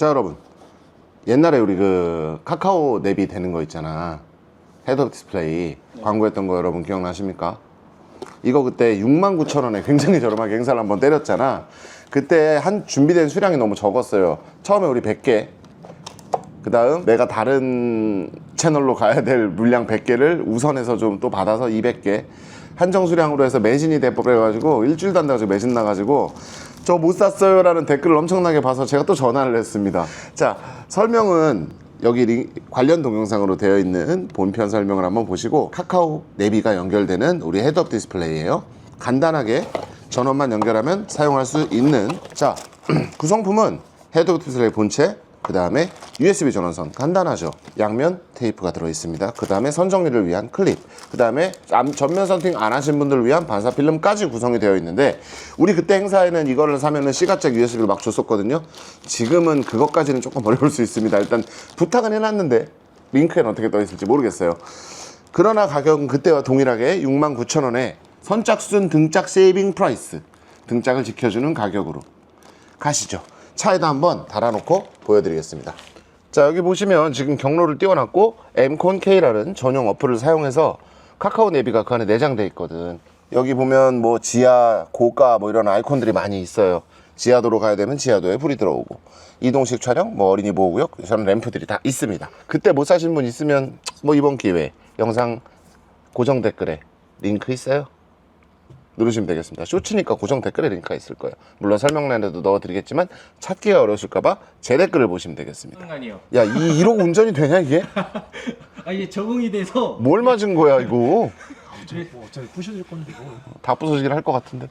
자 여러분. 옛날에 우리 그 카카오 내비 되는 거 있잖아. 헤드업 디스플레이. 광고했던 거 여러분 기억나십니까? 이거 그때 69,000원에 굉장히 저렴하게 행사를 한번 때렸잖아. 그때 한 준비된 수량이 너무 적었어요. 처음에 우리 100개. 그 다음 내가 다른 채널로 가야 될 물량 100개를 우선해서 좀 또 받아서 200개. 한정 수량으로 해서 매진이 돼버려가지고 일주일도 안 돼가지고 매진 나가지고 저 못 샀어요 라는 댓글을 엄청나게 봐서 제가 또 전화를 했습니다. 자 설명은 여기 링- 관련 동영상으로 되어 있는 본편 설명을 한번 보시고 카카오 내비가 연결되는 우리 헤드업 디스플레이예요. 간단하게 전원만 연결하면 사용할 수 있는 자 구성품은 헤드업 디스플레이 본체 그 다음에 USB 전원선 간단하죠? 양면 테이프가 들어있습니다. 그 다음에 선 정리를 위한 클립 그 다음에 전면 선팅 안 하신 분들을 위한 반사 필름까지 구성이 되어 있는데 우리 그때 행사에는 이거를 사면은 시가잭 USB를 막 줬었거든요. 지금은 그것까지는 조금 어려울 수 있습니다. 일단 부탁은 해놨는데 링크에는 어떻게 떠 있을지 모르겠어요. 그러나 가격은 그때와 동일하게 69,000원에 선착 수준 등짝 세이빙 프라이스 등짝을 지켜주는 가격으로 가시죠. 차에다 한번 달아놓고 보여드리겠습니다. 자 여기 보시면 지금 경로를 띄워놨고 엠콘 K라는 전용 어플을 사용해서 카카오 내비가 그 안에 내장돼 있거든. 여기 보면 뭐 지하, 고가 뭐 이런 아이콘들이 많이 있어요. 지하도로 가야 되면 지하도에 불이 들어오고 이동식 촬영, 뭐 어린이 보호구역, 저는 램프들이 다 있습니다. 그때 못 사신 분 있으면 뭐 이번 기회에 영상 고정 댓글에 링크 있어요. 누르시면 되겠습니다. 쇼츠니까 고정 댓글에 링크가 있을 거예요. 물론 설명란에도 넣어드리겠지만 찾기가 어려우실까봐 제 댓글을 보시면 되겠습니다. 상관이요. 야, 이 1억 운전이 되냐 이게? 아 이게 적응이 돼서 뭘 맞은 거야 이거? 뭐 어차피 부셔질 건데 뭐. 다 부서지긴 할 것 같은데.